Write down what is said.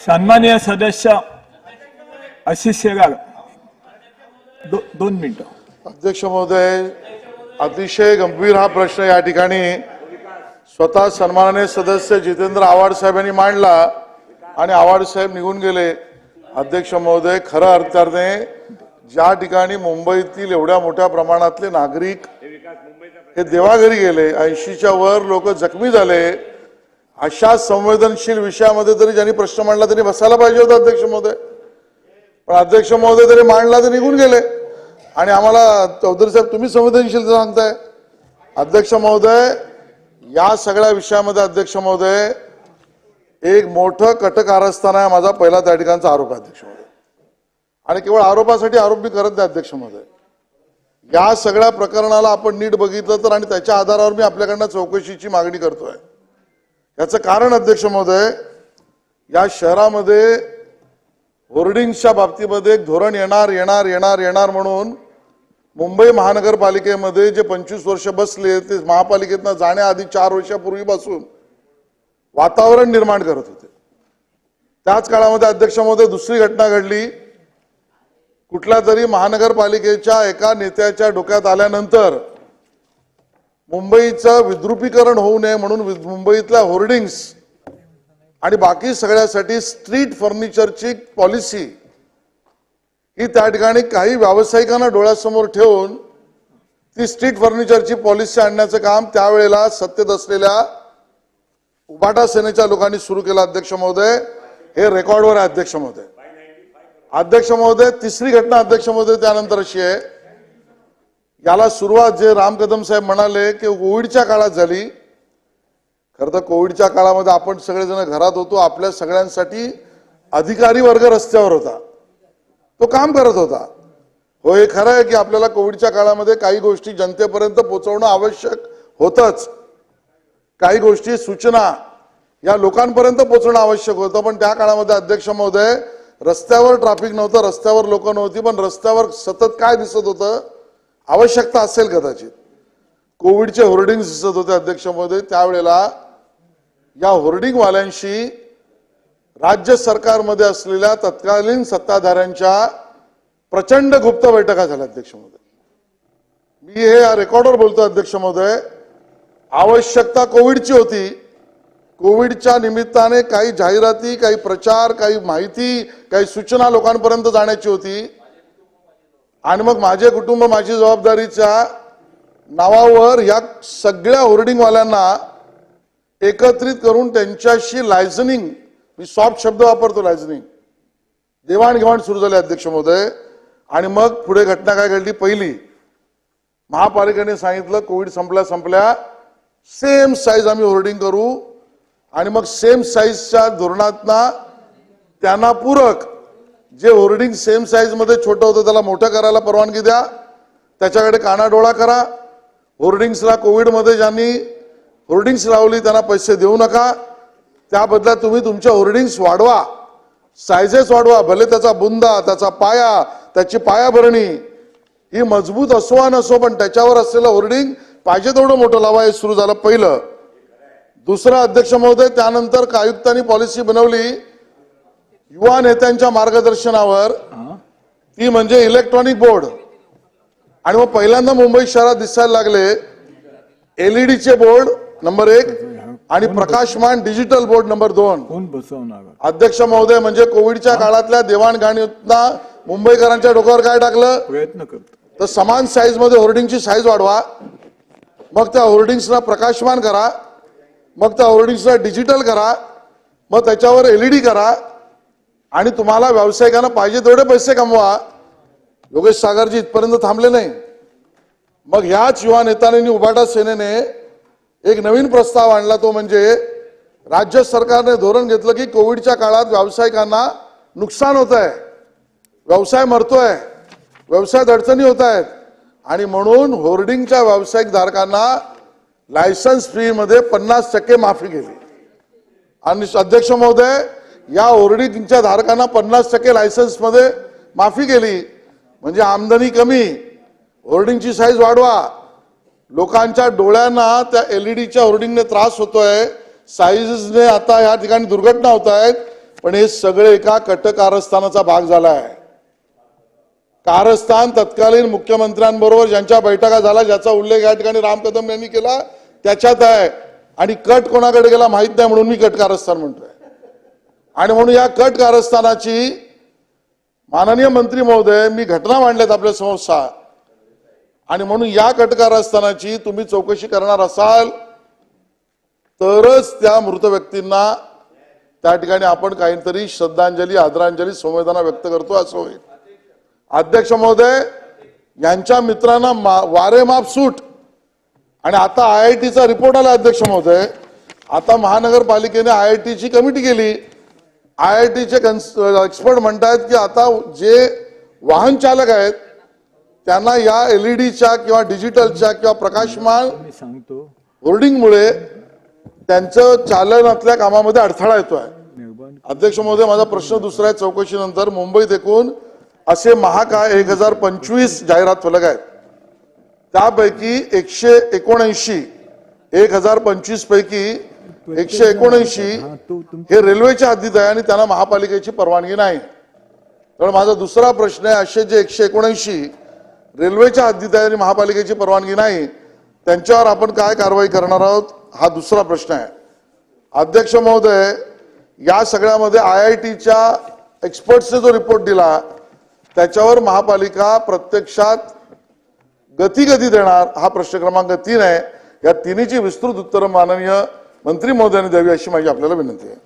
सन्मान्य सदस्य आशिष शेगार. दो, दोन मिनिटं. अध्यक्ष महोदय अतिशय गंभीर हा प्रश्न या ठिकाणी स्वतः सन्माननीय सदस्य जितेंद्र आव्हाड साहेबांनी मांडला आणि आव्हाड साहेब निघून गेले. अध्यक्ष महोदय खऱ्या अर्थाने ज्या ठिकाणी मुंबईतील एवढ्या मोठ्या प्रमाणातले नागरिक हे देवाघरी गेले ऐंशीच्या वर लोक जखमी झाले अशा संवेदनशील विषयामध्ये तरी ज्यांनी प्रश्न मांडला त्यांनी बसायला पाहिजे होता अध्यक्ष महोदय. पण अध्यक्ष महोदय तरी मांडला तर निघून गेले. आणि आम्हाला चौधरी साहेब तुम्ही संवेदनशील सांगताय. अध्यक्ष महोदय या सगळ्या विषयामध्ये अध्यक्ष महोदय एक मोठं कटकारस्थान आहे माझा पहिला त्या ठिकाणचा आरोप आहे अध्यक्ष महोदय. आणि केवळ आरोपासाठी आरोप मी करत नाही अध्यक्ष महोदय. या सगळ्या प्रकरणाला आपण नीट बघितलं तर आणि त्याच्या आधारावर मी आपल्याकडनं चौकशीची मागणी करतोय. याचं कारण अध्यक्ष महोदय या शहरामध्ये होर्डिंग्सच्या बाबतीमध्ये एक धोरण येणार येणार येणार येणार म्हणून मुंबई महानगरपालिकेमध्ये जे पंचवीस वर्ष बसले ते महापालिकेतनं जाण्याआधी चार वर्षापूर्वीपासून वातावरण निर्माण करत होते. त्याच काळामध्ये अध्यक्षामध्ये दुसरी घटना घडली. कुठल्या तरी महानगरपालिकेच्या एका नेत्याच्या डोक्यात आल्यानंतर मुंबईचं विद्रुपीकरण होऊ नये म्हणून वि- मुंबईतल्या होर्डिंग्स आणि बाकी सगळ्यासाठी स्ट्रीट फर्निचरची पॉलिसी ही त्या ठिकाणी काही व्यावसायिकांना डोळ्यासमोर ठेवून ती स्ट्रीट फर्निचरची पॉलिसी आणण्याचं काम त्यावेळेला सत्तेत असलेल्या उबाटा सेनेच्या लोकांनी सुरू केलं अध्यक्ष महोदय. हे रेकॉर्डवर आहे अध्यक्ष महोदय. अध्यक्ष महोदय तिसरी घटना अध्यक्ष महोदय त्यानंतर अशी आहे. याला सुरुवात जे राम कदम साहेब म्हणाले की कोविडच्या काळात झाली. खरं तर कोविडच्या काळामध्ये आपण सगळेजण घरात होतो आपल्या सगळ्यांसाठी अधिकारी वर्ग रस्त्यावर होता. तो काम करत होता. हो हे खरं आहे की आपल्याला कोविडच्या काळामध्ये काही गोष्टी जनतेपर्यंत पोहोचवणं आवश्यक होतंच. काही गोष्टी सूचना या लोकांपर्यंत पोहोचणं आवश्यक होतं पण त्या काळामध्ये अध्यक्ष महोदय रस्त्यावर ट्रॅफिक नव्हतं रस्त्यावर लोक नव्हती पण रस्त्यावर सतत काय दिसत होतं? आवश्यकता असेल कदाचित. कोविडचे होर्डिंग दिसत होते अध्यक्षामध्ये त्यावेळेला या होर्डिंगवाल्यांशी राज्य सरकारमध्ये असलेल्या तत्कालीन सत्ताधाऱ्यांच्या प्रचंड गुप्त बैठका झाल्या अध्यक्ष महोदय मी हे या रेकॉर्डवर बोलतो अध्यक्ष महोदय आवश्यकता कोविडची होती. कोविडच्या निमित्ताने काही जाहिराती काही प्रचार काही माहिती काही सूचना लोकांपर्यंत जाण्याची होती. आणि मग माझे कुटुंब माझी जबाबदारीच्या नावावर या सगळ्या होर्डिंगवाल्यांना एकत्रित करून त्यांच्याशी लायझनिंग मी सॉफ्ट शब्द वापरतो लायझनिंग. देवाणघेवाण सुरू झाली अध्यक्ष महोदय. आणि मग पुढे घटना काय घडली? पहिली महापालिकेने सांगितलं कोविड संपल्या संपल्या. सेम साईज आम्ही होर्डिंग करू. आणि मग सेम साईजच्या धोरणातना त्यांना पूरक जे होर्डिंग सेम साईजमध्ये छोटं होतं त्याला मोठं करायला परवानगी द्या. त्याच्याकडे कानाडोळा करा. होर्डिंग्सला कोविडमध्ये ज्यांनी होर्डिंग्स लावली त्यांना पैसे देऊ नका. त्याबदला तुम्ही तुमच्या होर्डिंग्स वाढवा. सायझेस वाढवा. भले त्याचा बुंदा त्याचा पाया त्याची पायाभरणी ही मजबूत असो वा नसो पण त्याच्यावर असलेलं होर्डिंग पाहिजे तेवढं मोठं लावा हे सुरू झालं पहिलं. दुसरं अध्यक्ष महोदय त्यानंतर आयुक्तांनी पॉलिसी बनवली? युवा नेत्यांच्या मार्गदर्शनावर ती म्हणजे इलेक्ट्रॉनिक बोर्ड आणि मग पहिल्यांदा मुंबई शहरात दिसायला लागले एलईडीचे बोर्ड नंबर एक आणि प्रकाशमान डिजिटल बोर्ड नंबर दोन. अध्यक्ष महोदय म्हणजे कोविडच्या काळातल्या देवाणघाणीतना मुंबईकरांच्या डोक्यावर काय टाकलं? प्रयत्न करतो. तर समान साईजमध्ये होर्डिंगची साईज वाढवा. मग त्या होर्डिंग्सला प्रकाशमान करा. मग त्या होर्डिंग्सला डिजिटल करा. मग त्याच्यावर एलईडी करा. आणि तुम्हाला व्यावसायिकांना पाहिजे तेवढे पैसे कमवा. योगेश सागरजी इथपर्यंत थांबले नाही. मग ह्याच युवा नेत्यांनी उभाटा सेनेने एक नवीन प्रस्ताव आणला तो म्हणजे राज्य सरकारने धोरण घेतलं की कोविडच्या काळात व्यावसायिकांना नुकसान होत आहे व्यवसाय मरतोय. व्यवसायात अडचणी होत आहेत आणि म्हणून होर्डिंगच्या व्यावसायिक धारकांना लायसन्स फीमध्ये पन्नास टक्के माफी केली. आणि अध्यक्ष महोदय या होर्डिंगच्या धारकांना पन्नास टक्के लायसन्समध्ये माफी केली. म्हणजे आमदनी कमी होर्डिंगची साईज वाढवा. लोकांच्या डोळ्यांना त्या एलईडीच्या होर्डिंगने त्रास होतोय. साईजने आता या ठिकाणी दुर्घटना होत आहेत. पण हे सगळे एका कट कारस्थानाचा भाग झाला आहे कारस्थान तत्कालीन मुख्यमंत्र्यांबरोबर ज्यांच्या बैठका झाला ज्याचा उल्लेख या ठिकाणी राम कदम यांनी केला त्याच्यात आहे. आणि कट कोणाकडे गेला माहीत नाही म्हणून मी कट कारस्थान म्हणतोय. आणि म्हणून या कट कारस्थानाची माननीय मंत्री महोदय मी घटना मांडल्यात आपल्या संस्था आणि म्हणून या कट कारस्थानाची तुम्ही चौकशी करणार असाल तरच त्या मृत व्यक्तींना त्या ठिकाणी आपण काहीतरी श्रद्धांजली आदरांजली संवेदना व्यक्त करतो असं होईल. अध्यक्ष महोदय यांच्या मित्रांना मा- वारेमाप सूट. आणि आता आय आय टीचा रिपोर्ट आला अध्यक्ष महोदय. आता महानगरपालिकेने आय आय टीची कमिटी केली. आय आय टीचे एक्सपर्ट म्हणतायत की आता जे वाहन चालक आहेत त्यांना या एलईडीच्या किंवा डिजिटलच्या किंवा प्रकाशमान होर्डिंगमुळे त्यांचं चालनातल्या कामामध्ये अडथळा येतोय. निर्बंध. अध्यक्ष महोदय माझा प्रश्न दुसरा आहे चौकशीनंतर मुंबईत एकूण असे महाकाय एक हजार पंचवीस जाहिरात फलक आहेत. त्यापैकी एकशे एकोणऐंशी एक हजार पंचवीस पैकी एकशे एकोणऐंशी हे रेल्वेच्या हद्दीत आहे आणि त्यांना महापालिकेची परवानगी नाही. तर माझा दुसरा प्रश्न आहे असे जे एकशे एकोणऐंशी रेल्वेच्या हद्दीत आहे आणि महापालिकेची परवानगी नाही त्यांच्यावर आपण काय कारवाई करणार आहोत? हा दुसरा प्रश्न आहे. अध्यक्ष महोदय या सगळ्यामध्ये आय आय टीच्या एक्सपर्ट्सने जो रिपोर्ट दिला त्याच्यावर महापालिका प्रत्यक्षात गती कधी देणार हा प्रश्न क्रमांक तीन आहे. या तिन्हीची विस्तृत उत्तरं माननीय मंत्री महोदयाने द्यावी अशी माझी आपल्याला विनंती आहे.